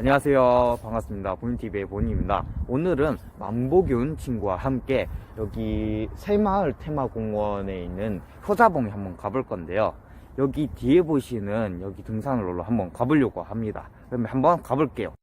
안녕하세요. 반갑습니다. 본인TV의 본입니다. 오늘은 만보균 친구와 함께 여기 새마을 테마공원에 있는 효자봉에 한번 가볼 건데요. 여기 뒤에 보시는 여기 등산로로 한번 가보려고 합니다. 그러면 한번 가볼게요.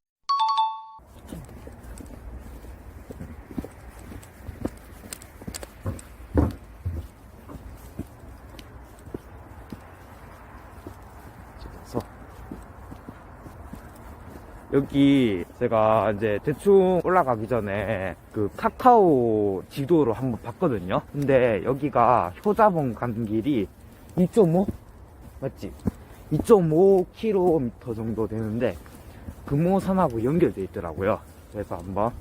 여기 제가 이제 대충 올라가기 전에 그 카카오 지도로 한번 봤거든요. 근데 여기가 효자봉 가는 길이 2.5? 맞지? 2.5km 정도 되는데 금호산하고 연결돼 있더라고요. 그래서 한번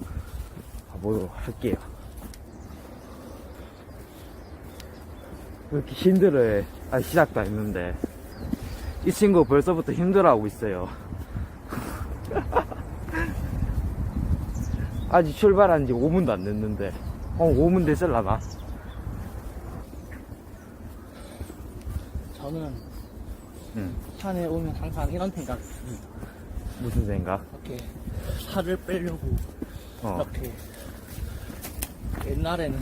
가보도록 할게요. 왜 이렇게 힘들어해. 아, 시작도 안 했는데. 이 친구 벌써부터 힘들어하고 있어요. 아직 출발한 지 5분도 안 됐는데. 어, 5분 됐을라나? 저는 응. 산에 오면 항상 이런 생각이 듭니다. 무슨 생각? 이렇게 살을 빼려고 어. 이렇게 옛날에는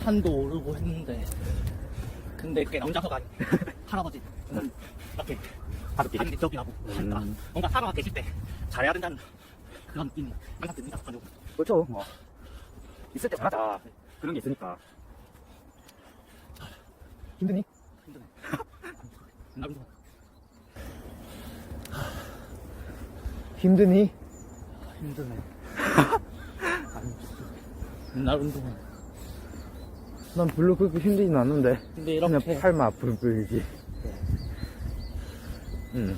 산도 오르고 했는데 근데 꽤 남자가 할아버지 는 이렇게 가볍게. 반대적이라고 하니까 음. 뭔가 살아가 계실 때 잘해야 된다는 그런 느낌이 항상 듭니다. 저는 그렇죠. 뭐. 있을 때 잘하자. 그런 게 있으니까. 힘드니? 힘드네. 나름 힘드니? 힘드네. 날 운동은. 난 별로 그렇게 힘들진 않는데. 근데 이렇게 팔만 뿐이지. 응.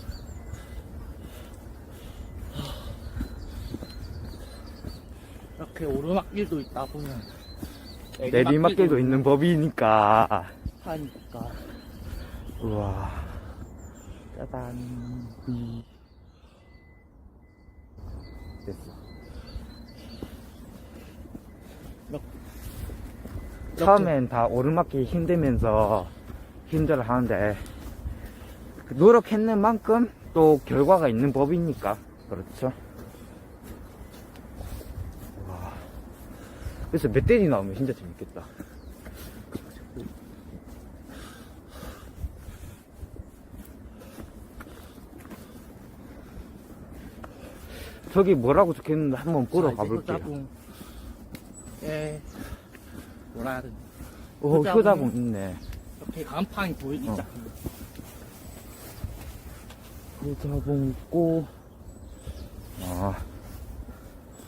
이렇게 오르막길도 있다 보면 내리막길도 있는 법이니까. 하니까 우와. 짜잔. 이. 됐어. 처음엔 다 오르막길 힘들면서 힘들어 하는데, 그 노력했는 만큼 또 결과가 있는 법이니까. 그렇죠. 와. 그래서 멧돼지 나오면 진짜 재밌겠다. 저기 뭐라고 적혀있는데 한번 보러 가볼게요. 예 뭐라 되나 오, 효자봉. 있네. 이렇게 간판이 보이기 어. 자봉 있고, 아,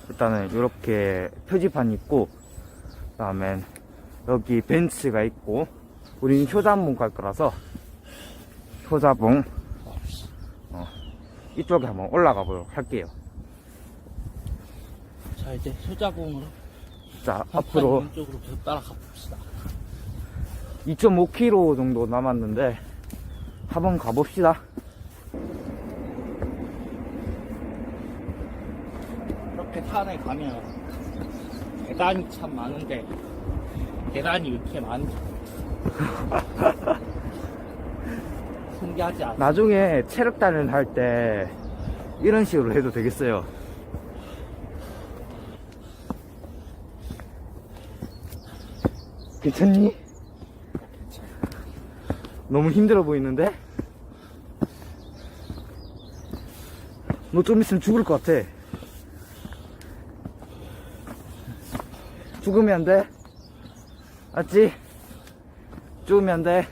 일단은 이렇게 표지판 있고, 그 다음엔 여기 벤츠가 있고, 우리는 효자봉 갈 거라서, 효자봉, 어, 이쪽에 한번 올라가 보도록 할게요. 자 이제 효자봉으로 자, 앞으로 있는 쪽으로 계속 따라가 봅시다 2.5km 정도 남았는데, 한번 가봅시다. 산에 가면 계단이 참 많은데 계단이 왜 이렇게 많은지 신기하지 않아? 나중에 체력단을 할 때, 이런 식으로 해도 되겠어요. 괜찮니? 너무 힘들어 보이는데? 너 좀 있으면 죽을 것 같아. 죽으면 안 돼. 맞지? 죽으면 안 돼.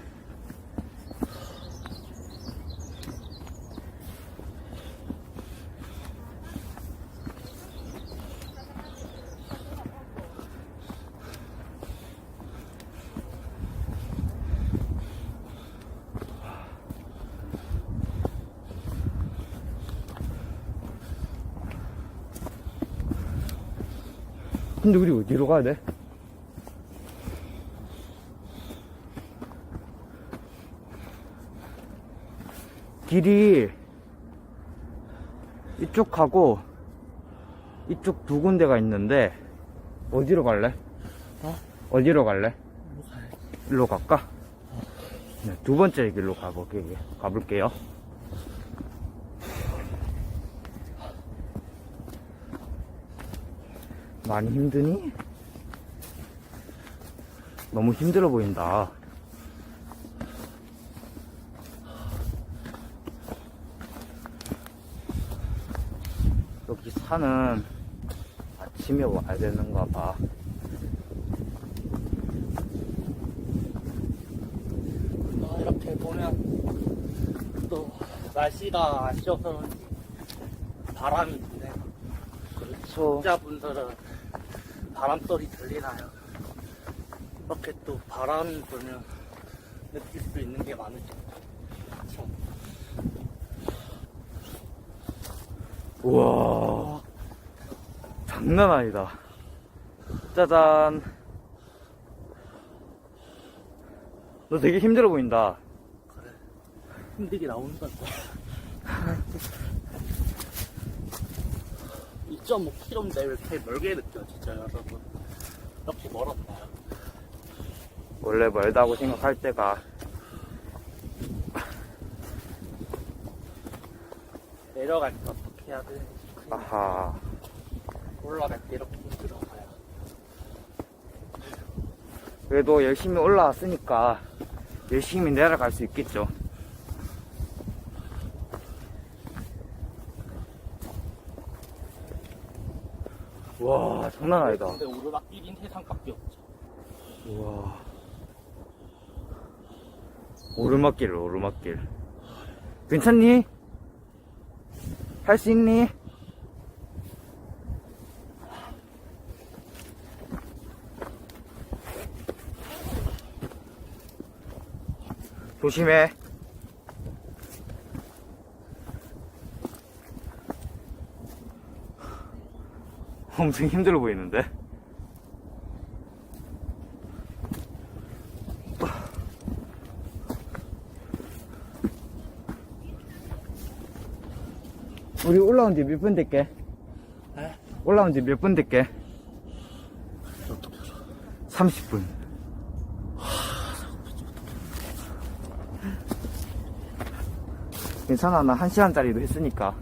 근데 우리 어디로 가야 돼? 길이 이쪽하고 이쪽 두 군데가 있는데 어디로 갈래? 어? 어디로 갈래? 일로 갈까? 네, 두 번째 길로 가볼게요. 가볼게요. 많이 힘드니? 너무 힘들어 보인다. 여기 산은 아침에 와야 되는가 봐. 아, 이렇게 보면 또 날씨가 그런지 바람이 부네요. 그렇죠. 자분들은 바람 소리 들리나요? 이렇게 또 바람이 불면 느낄 수 있는 게 많으죠. 참. 우와. 장난 아니다. 짜잔. 너 되게 힘들어 보인다. 힘들게 나온다. 2.5km인데 왜 이렇게 멀게 느껴지죠, 여러분? 이렇게 멀었나요? 원래 멀다고 생각할 때가 내려갈 때 어떻게 해야 되는지 그냥 아하. 올라갈 때 이렇게 힘들어가요. 그래도 열심히 올라왔으니까 열심히 내려갈 수 있겠죠. 와, 장난 아니다. 근데 오르막길인 세상밖에 없죠. 우와. 오르막길, 오르막길. 괜찮니? 할 수 있니? 조심해. 엄청 힘들어 보이는데? 우리 올라온 지 몇 분 됐게? 네? 올라온 지 몇 분 됐게? 30분. 괜찮아, 나 1시간짜리도 했으니까.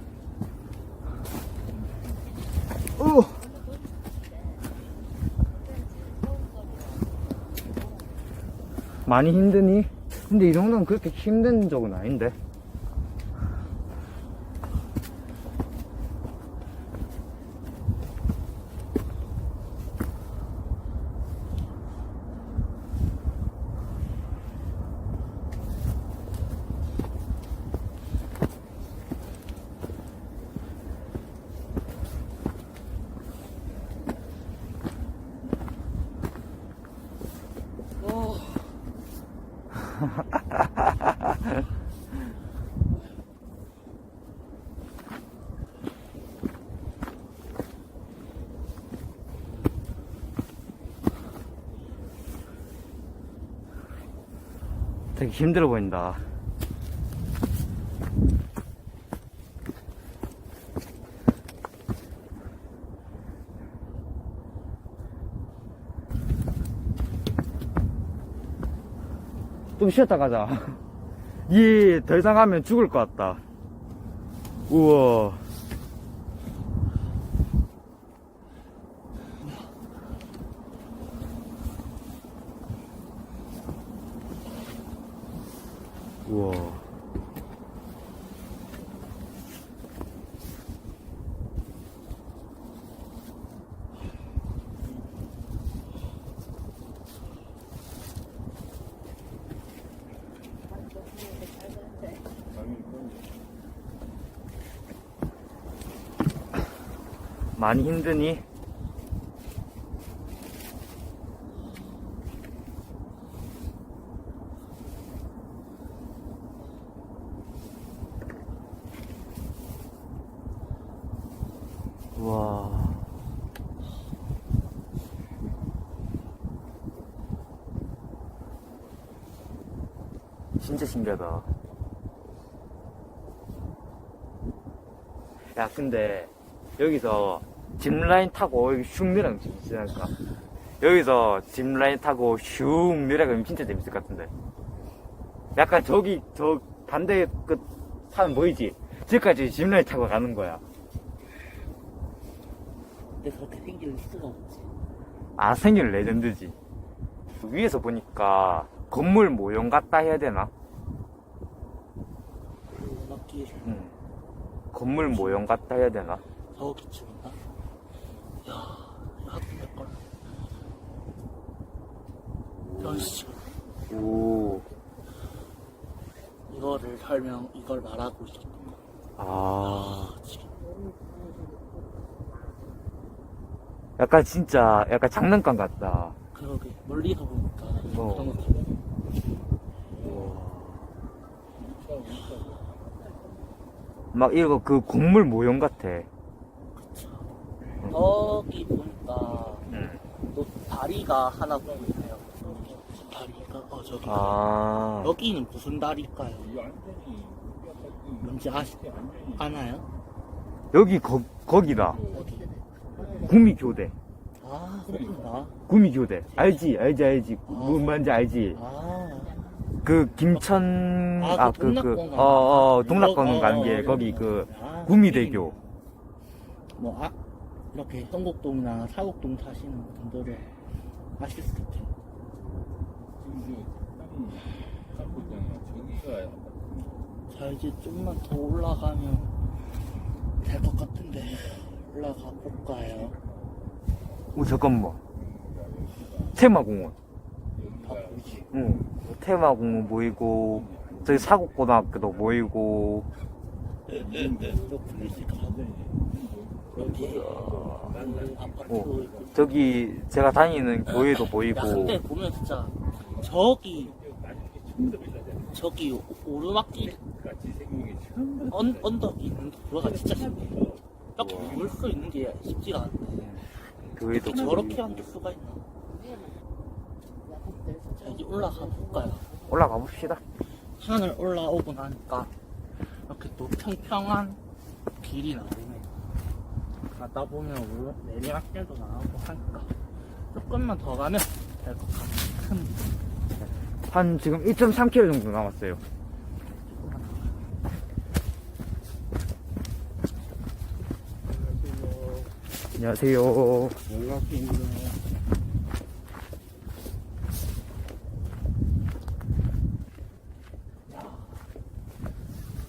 많이 힘드니? 근데 이 정도는 그렇게 힘든 적은 아닌데. 되게 힘들어 보인다. 좀 쉬었다 가자. 이, 더 이상 하면 죽을 것 같다. 우와. 우와. 많이 힘드니? 와. 진짜 신기하다. 야, 근데, 여기서 짚라인 타고 슉 내려가면 재밌지 않을까? 여기서 짚라인 타고 슉 내려가면 진짜 재밌을 것 같은데. 약간 저기, 저 반대 끝산 보이지? 저기까지 짚라인 타고 가는 거야. 절대 그렇게 생길 수가 없지. 아 생긴 레전드지 위에서 보니까 건물 모형 같다 해야 되나? 음악길 음. 건물 모형 같다 해야 되나? 저기쯤인가? 야, 이거 하도 될걸. 이런 식으로. 오. 이거를 설명, 이걸 말하고 있었던 거. 아. 아, 지금. 약간 진짜 약간 장난감 같다. 그러게. 멀리서 보니까. 어. 그런 거 같아. 막 이거 그 건물 모형 같아. 저기 보니까 음. 또 다리가 하나 보이네요. 다리가, 어, 저기. 아. 여기는 무슨 다리일까요? 뭔지 아시, 아나요? 여기 거, 거기다. 어디? 구미교대. 아, 그렇구나. 구미교대. 알지, 알지, 알지. 뭔 말인지 알지. 아, 그 김천 아, 아그그그 동락공원. 어 어 동락공원 어, 가는 어, 게 어, 거기 어. 그 아, 구미대교. 뭐, 아, 이렇게 성곡동이나 사곡동 사시는 분들은 아실 수 있 죠. 자, 이제 좀만 더 올라가면 될 것 같은데. 올라가 볼까요? 오 잠깐만. 테마공원. 다 보이지? 응. 테마공원 보이고 저기 사곡고등학교도 보이고 어. 있고. 저기 제가 다니는 교회도 보이고 야, 근데 보면 진짜 저기 저기 오- 오르막길 언, 언덕이 있는 도로가 진짜 신기해. 이렇게 볼수 있는 게 쉽지가 않네. 교회도 저렇게. 만들 수가 있나? 자, 이제 올라가 볼까요? 올라가 봅시다. 산을 올라오고 나니까 이렇게 또 평평한 길이 나오네. 가다 보면 내리막길도 나오고 하니까 조금만 더 가면 될 것 같습니다. 한 지금 1.3km 정도 남았어요. 안녕하세요.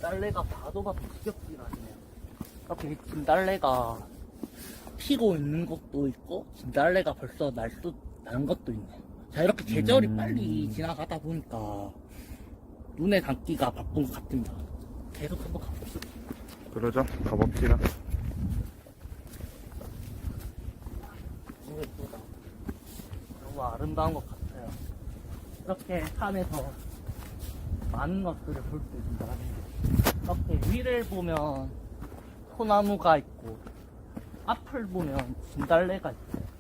딸내가 봐도 봐도 지겹지가 않네요. 이렇게 진달래가 피고 있는 것도 있고 진달래가 벌써 날도 나는 것도 있네요. 자 이렇게 계절이 음. 빨리 지나가다 보니까 눈에 담기가 바쁜 것 같습니다. 계속 한번 가봅시다. 그러죠. 가봅시다. 너무 예쁘다. 너무 아름다운 것 같아요. 이렇게 산에서 많은 것들을 볼수 게. 이렇게 위를 보면 소나무가 있고, 앞을 보면 진달래가 있어요.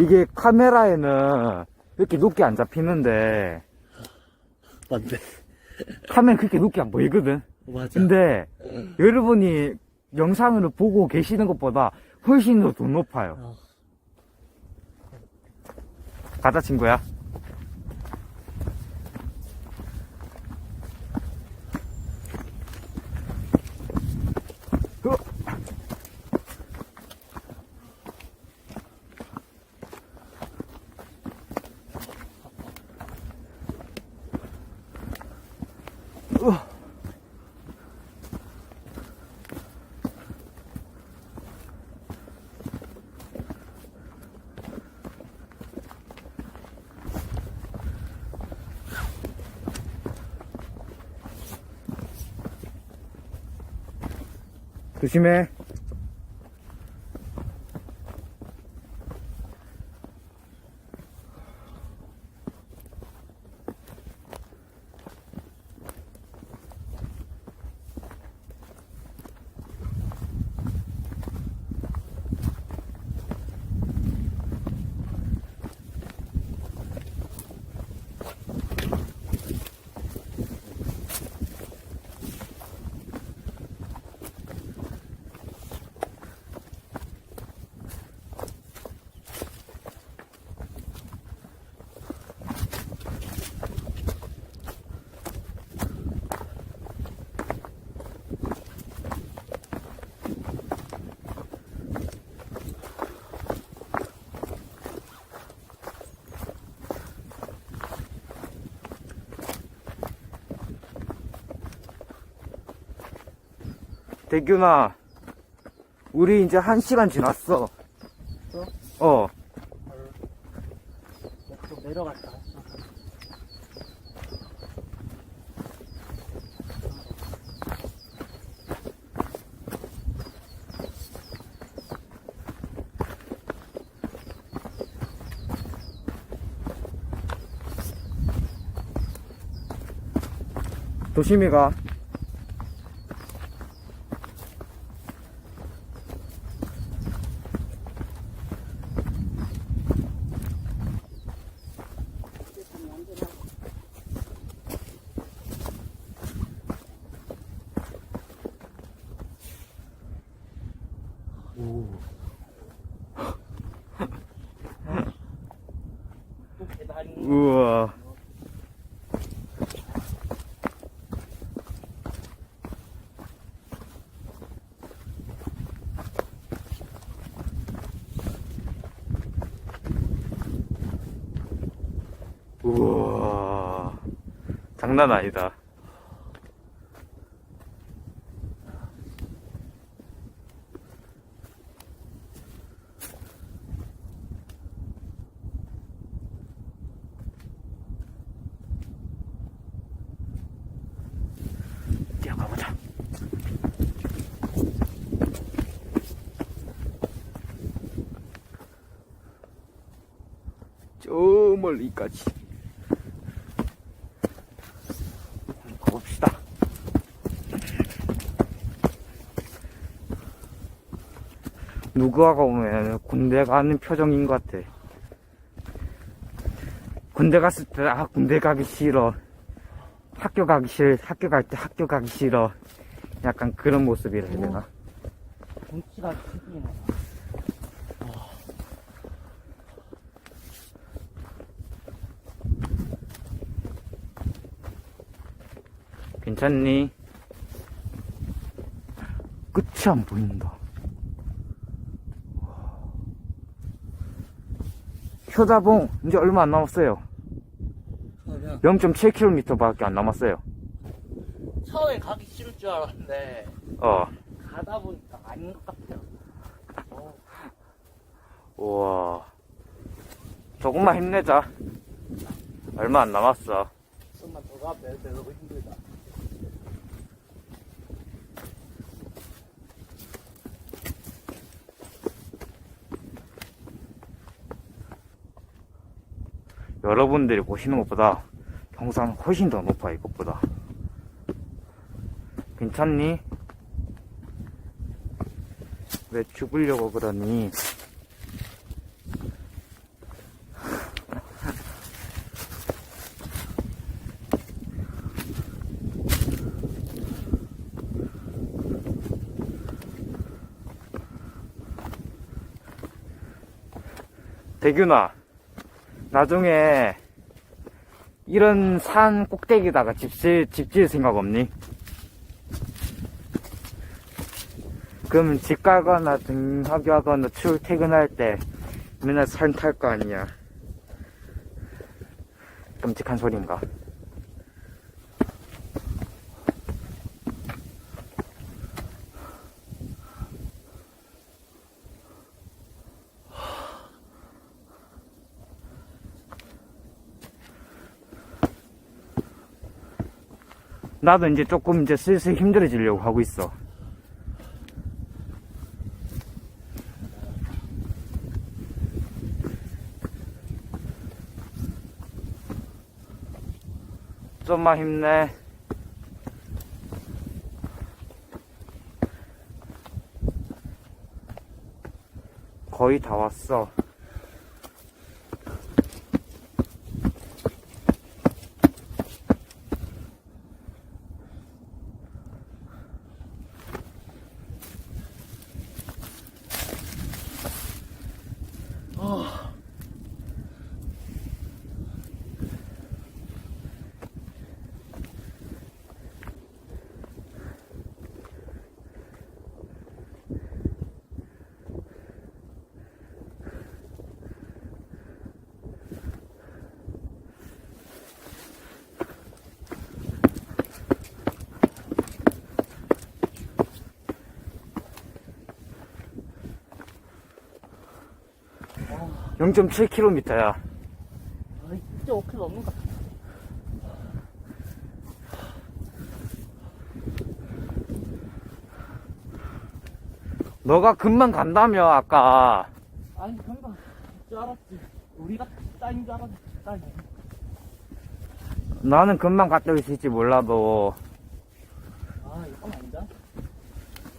이게 카메라에는 이렇게 높게 안 잡히는데 맞네. 카메라 그렇게 높게 안 보이거든. 맞아. 근데 여러분이 영상을 보고 계시는 것보다 훨씬 더 더 높아요. 어, 가자 친구야. 조심해. 대균아, 우리 이제 한 시간 지났어. 어? 어. 또 내려갔다. 조심히 가. 또 계단이. 우와. 우와. 장난 아니다. 저 멀리까지. 한번 가봅시다. 누구하고 오면 군대 가는 표정인 것 같아. 군대 갔을 때, 아, 군대 가기 싫어. 학교 가기 싫어. 학교 갈 때 학교 가기 싫어. 약간 그런 모습이라 해야 되나? 경치가 특이네. 괜찮니? 끝이 안 보인다. 효자봉 이제 얼마 안 남았어요. 그러면 0.7km 밖에 안 남았어요. 처음에 가기 싫을 줄 알았는데 어. 가다 보니까 아닌 것 같아요. 어, 우와. 조금만 힘내자. 얼마 안 남았어. 좀만 더 가면 별로 힘들다. 여러분들이 보시는 것보다 경사는 훨씬 더 높아, 이것보다. 괜찮니? 왜 죽으려고 그러니? 대균아, 나중에 이런 산 꼭대기다가 집, 지, 집 지을 생각 없니? 그러면 집 가거나 등하교 하거나 출퇴근할 때 맨날 산 탈 거 아니야. 끔찍한 소린가? 나도 이제 조금 이제 슬슬 힘들어지려고 하고 있어. 좀만 힘내. 거의 다 왔어. 어, 0.7km야. 아, 진짜 5km 넘는 것 같아. 너가 금방 간다며, 아까. 아니, 금방 줄 알았지. 우리가 짜인 줄 알았지. 짜인. 나는 금방 갔다 올 수 있지 몰라도, 아, 이건 아니다.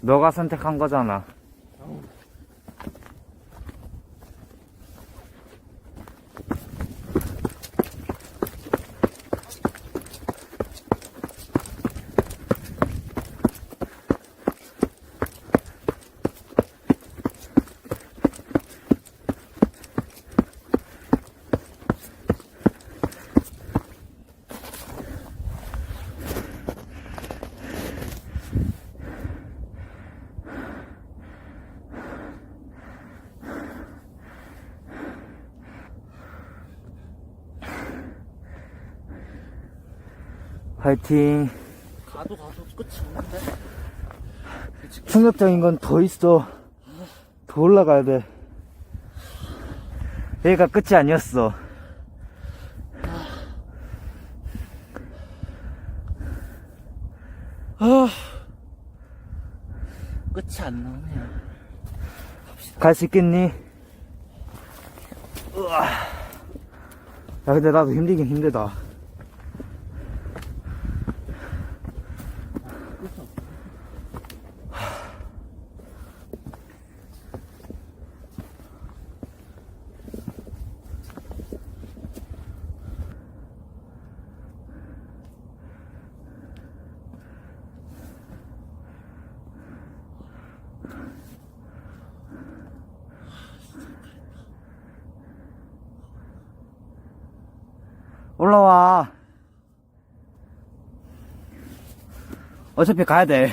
너가 선택한 거잖아. 화이팅. 가도 가도 끝이 없는데. 충격적인 건 더 있어. 더 올라가야 돼. 여기가 끝이 아니었어. 아, 끝이 안 나오네요. 갈 수 있겠니? 우와. 야, 근데 나도 힘들긴 힘들다. 올라와. 어차피 가야 돼.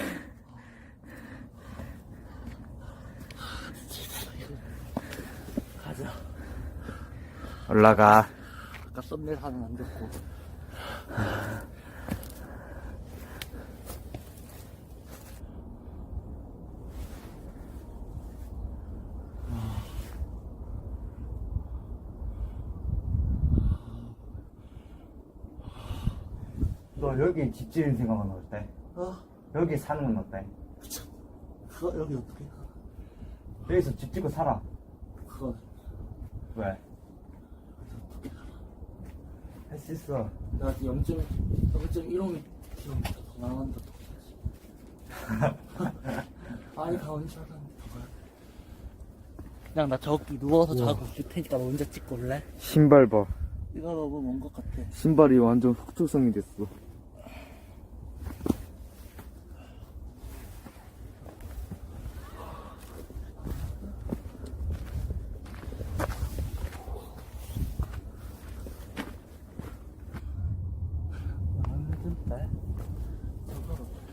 가자. 올라가. 아까 썸네일 안 됐고. 너 여기 집 지은 생각은 어때? 어? 여기 사는 건 어때? 그거 여기 어떻게 가? 여기서 집 짓고 살아. 그거 왜? 할 수 있어. 나 0.0.15m 더 나간다 더. 아니 가온줄 알았는데 더 가야 돼. 그냥 나 저기 누워서 자고 있을 테니까 너 혼자 찍고 올래? 신발 봐. 이거 너무 먼것 같아. 신발이 완전 흑투성이 됐어.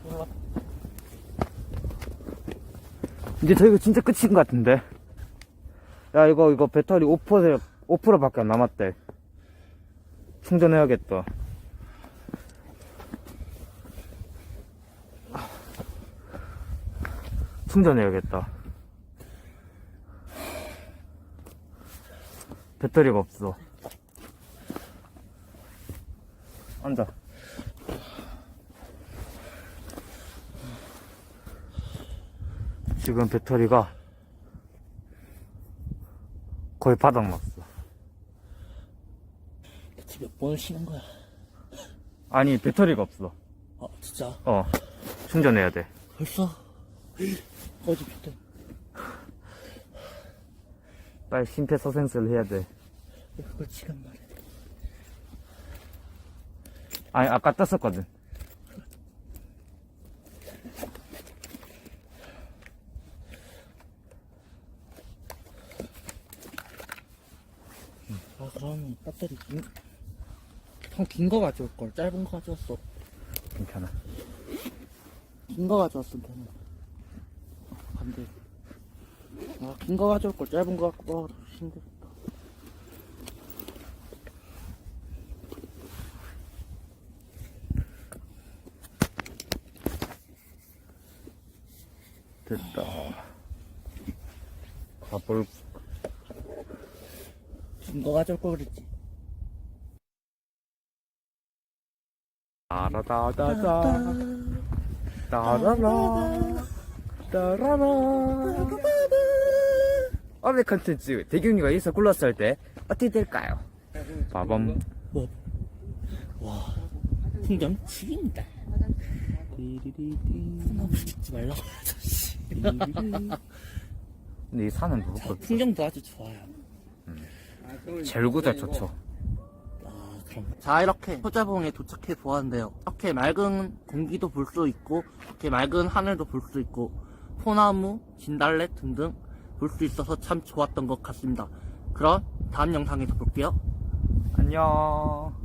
올라? 이제 저희가 진짜 끝인 것 같은데. 야, 이거, 이거 배터리 5%, 5%밖에 안 남았대. 충전해야겠다. 충전해야겠다. 배터리가 없어. 앉아. 지금 배터리가 거의 바닥 났어. 대체 몇 번을 쉬는 거야? 아니, 배터리가 없어. 아 진짜? 어, 충전해야 돼. 벌써? 어제부터 빨리 심폐소생술을 해야 돼. 그걸 지금 말해. 아니, 아까 떴었거든. 아 그럼 배터리 긴... 형긴 거 가져올 걸 짧은 거 가져왔어. 괜찮아. 긴 거 가져왔으면 되네. 어, 반대. 아, 긴 거 가져올 걸 짧은 거 갖고 와. 힘들다. 됐다. 가볼, 너가 좀 꼴이지. 따라다다다 따라라 따라라 어백 컨텐츠 대균이가 여기서 굴렀을 때 어떻게 될까요? 빠밤 뭐? 와, 풍경 죽인다. 나무 찍지 말라고 씨. 근데 이 산은 무겁고 풍경도 아주 좋아요. 제일 구자 좋죠 아, 그럼. 자, 이렇게 소자봉에 도착해 보았는데요. 이렇게 맑은 공기도 볼 수 있고, 이렇게 맑은 하늘도 볼 수 있고, 소나무, 진달래 등등 볼 수 있어서 참 좋았던 것 같습니다. 그럼 다음 영상에서 볼게요. 안녕